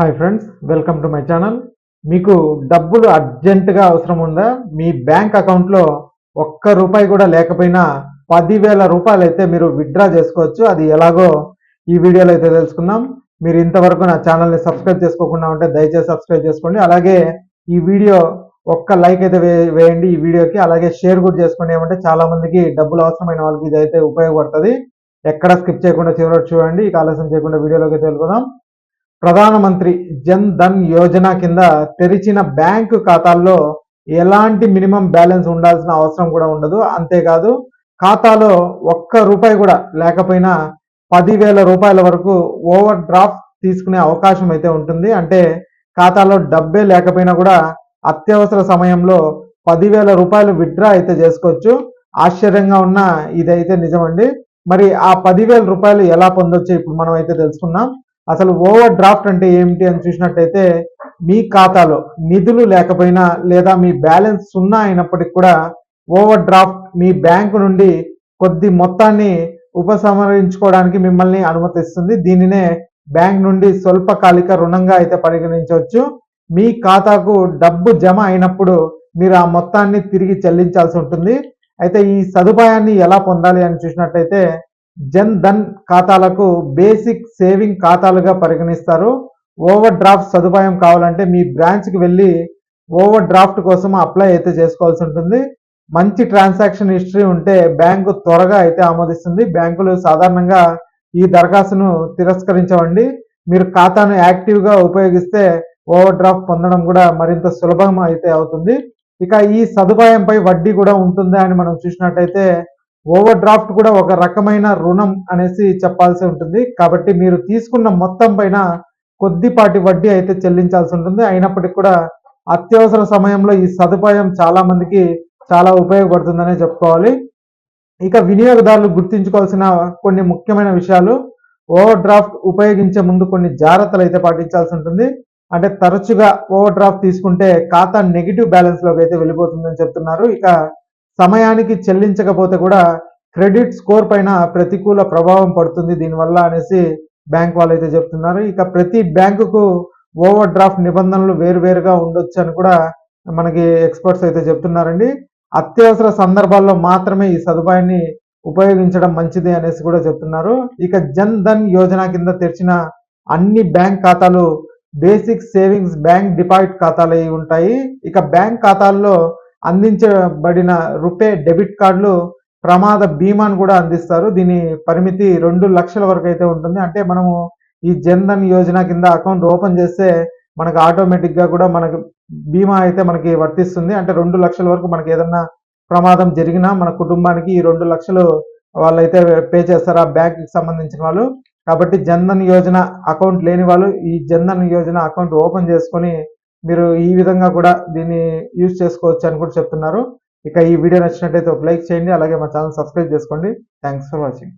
Hi friends welcome to my channel మీకు డబ్బులు అర్జెంటుగా అవసరం ఉందా? మీ బ్యాంక్ అకౌంట్లో ఒక్క రూపాయి కూడా లేకపోయినా పదివేల రూపాయలు అయితే మీరు విత్డ్రా చేసుకోవచ్చు. అది ఎలాగో ఈ వీడియోలో అయితే తెలుసుకుందాం. మీరు ఇంతవరకు నా ఛానల్ని సబ్స్క్రైబ్ చేసుకోకుండా ఉంటే దయచేసి సబ్స్క్రైబ్ చేసుకోండి. అలాగే ఈ వీడియో ఒక్క లైక్ అయితే వే- వేయండి ఈ వీడియోకి. అలాగే షేర్ కూడా చేసుకోండి. ఏమంటే చాలామందికి డబ్బులు అవసరమైన వాళ్ళకి ఇది అయితే ఉపయోగపడుతుంది. ఎక్కడ స్కిప్ చేయకుండా చివరి చూడండి. ఇక ఆలస్యం చేయకుండా వీడియోలోకి అయితే వెళ్ళిపోదాం. ప్రధానమంత్రి జన్ ధన్ యోజన కింద తెరిచిన బ్యాంకు ఖాతాల్లో ఎలాంటి మినిమం బ్యాలెన్స్ ఉండాల్సిన అవసరం కూడా ఉండదు. అంతేకాదు ఖాతాలో ఒక్క రూపాయి కూడా లేకపోయినా పదివేల రూపాయల వరకు ఓవర్ డ్రాఫ్ట్ తీసుకునే అవకాశం అయితే ఉంటుంది. అంటే ఖాతాలో డబ్బే లేకపోయినా కూడా అత్యవసర సమయంలో పదివేల రూపాయలు విత్డ్రా అయితే చేసుకోవచ్చు. ఆశ్చర్యంగా ఉన్న ఇదైతే నిజమండి. మరి ఆ పదివేల రూపాయలు ఎలా పొందొచ్చు ఇప్పుడు మనం అయితే తెలుసుకున్నాం అసలు ఓవర్ డ్రాఫ్ట్ అంటే ఏమిటి అని చూసినట్టయితే మీ ఖాతాలో నిధులు లేకపోయినా లేదా మీ బ్యాలెన్స్ సున్నా అయినప్పటికీ కూడా ఓవర్ డ్రాఫ్ట్ మీ బ్యాంకు నుండి కొద్ది మొత్తాన్ని ఉపసంహరించుకోవడానికి మిమ్మల్ని అనుమతిస్తుంది. దీనినే బ్యాంక్ నుండి స్వల్పకాలిక రుణంగా అయితే పరిగణించవచ్చు. మీ ఖాతాకు డబ్బు జమ అయినప్పుడు మీరు ఆ మొత్తాన్ని తిరిగి చెల్లించాల్సి ఉంటుంది. అయితే ఈ సదుపాయాన్ని ఎలా పొందాలి అని చూసినట్టయితే జన్ ధన్ ఖాతాలకు బేసిక్ సేవింగ్ ఖాతాలుగా పరిగణిస్తారు. ఓవర్ డ్రాఫ్ట్ సదుపాయం కావాలంటే మీ బ్రాంచ్కి వెళ్ళి ఓవర్ డ్రాఫ్ట్ కోసం అప్లై అయితే చేసుకోవాల్సి ఉంటుంది. మంచి ట్రాన్సాక్షన్ హిస్టరీ ఉంటే బ్యాంకు త్వరగా అయితే ఆమోదిస్తుంది. బ్యాంకులు సాధారణంగా ఈ దరఖాస్తును తిరస్కరించవండి. మీరు ఖాతాను యాక్టివ్గా ఉపయోగిస్తే ఓవర్ డ్రాఫ్ట్ పొందడం కూడా మరింత సులభం అయితే అవుతుంది. ఇక ఈ సదుపాయంపై వడ్డీ కూడా ఉంటుందా అని మనం చూసినట్టయితే ఓవర్ డ్రాఫ్ట్ కూడా ఒక రకమైన రుణం అనేసి చెప్పాల్సి ఉంటుంది. కాబట్టి మీరు తీసుకున్న మొత్తం పైన కొద్దిపాటి వడ్డీ అయితే చెల్లించాల్సి ఉంటుంది. అయినప్పటికీ కూడా అత్యవసర సమయంలో ఈ సదుపాయం చాలా మందికి చాలా ఉపయోగపడుతుందనే చెప్పుకోవాలి. ఇక వినియోగదారులు గుర్తించుకోవాల్సిన కొన్ని ముఖ్యమైన విషయాలు. ఓవర్ డ్రాఫ్ట్ ఉపయోగించే ముందు కొన్ని జాగ్రత్తలు అయితే పాటించాల్సి ఉంటుంది. అంటే తరచుగా ఓవర్ డ్రాఫ్ట్ తీసుకుంటే ఖాతా నెగిటివ్ బ్యాలెన్స్లోకి అయితే వెళ్ళిపోతుందని చెప్తున్నారు. ఇక సమయానికి చెల్లించకపోతే కూడా క్రెడిట్ స్కోర్ పైన ప్రతికూల ప్రభావం పడుతుంది దీనివల్ల అనేసి బ్యాంక్ వాళ్ళు అయితే చెప్తున్నారు. ఇక ప్రతి బ్యాంకుకు ఓవర్ డ్రాఫ్ట్ నిబంధనలు వేరువేరుగా ఉండొచ్చు అని కూడా మనకి ఎక్స్పర్ట్స్ అయితే చెప్తున్నారండి. అత్యవసర సందర్భాల్లో మాత్రమే ఈ సదుపాయాన్ని ఉపయోగించడం మంచిది అనేసి కూడా చెప్తున్నారు. ఇక జన్ ధన్ యోజన కింద తెరిచిన అన్ని బ్యాంక్ ఖాతాలు బేసిక్ సేవింగ్స్ బ్యాంక్ డిపాజిట్ ఖాతాలు ఉంటాయి. ఇక బ్యాంక్ ఖాతాల్లో అందించబడిన రూపే డెబిట్ కార్డులు ప్రమాద బీమాను కూడా అందిస్తారు. దీని పరిమితి రెండు లక్షల వరకు అయితే ఉంటుంది. అంటే మనము ఈ జన్ ధన్ యోజన కింద అకౌంట్ ఓపెన్ చేస్తే మనకు ఆటోమేటిక్గా కూడా మనకి బీమా అయితే మనకి వర్తిస్తుంది. అంటే రెండు లక్షల వరకు మనకి ఏదన్నా ప్రమాదం జరిగినా మన కుటుంబానికి ఈ రెండు లక్షలు వాళ్ళైతే పే చేస్తారు? ఆ బ్యాంక్కి సంబంధించిన వాళ్ళు. కాబట్టి జన్ ధన్ యోజన అకౌంట్ లేని వాళ్ళు ఈ జన్ ధన్ యోజన అకౌంట్ ఓపెన్ చేసుకొని మీరు ఈ విధంగా కూడా దీన్ని యూజ్ చేసుకోవచ్చు అని కూడా చెప్తున్నారు. ఇక ఈ వీడియో నచ్చినట్లయితే ఒక లైక్ చేయండి అలాగే మా ఛానల్ సబ్స్క్రైబ్ చేసుకోండి. Thanks for watching.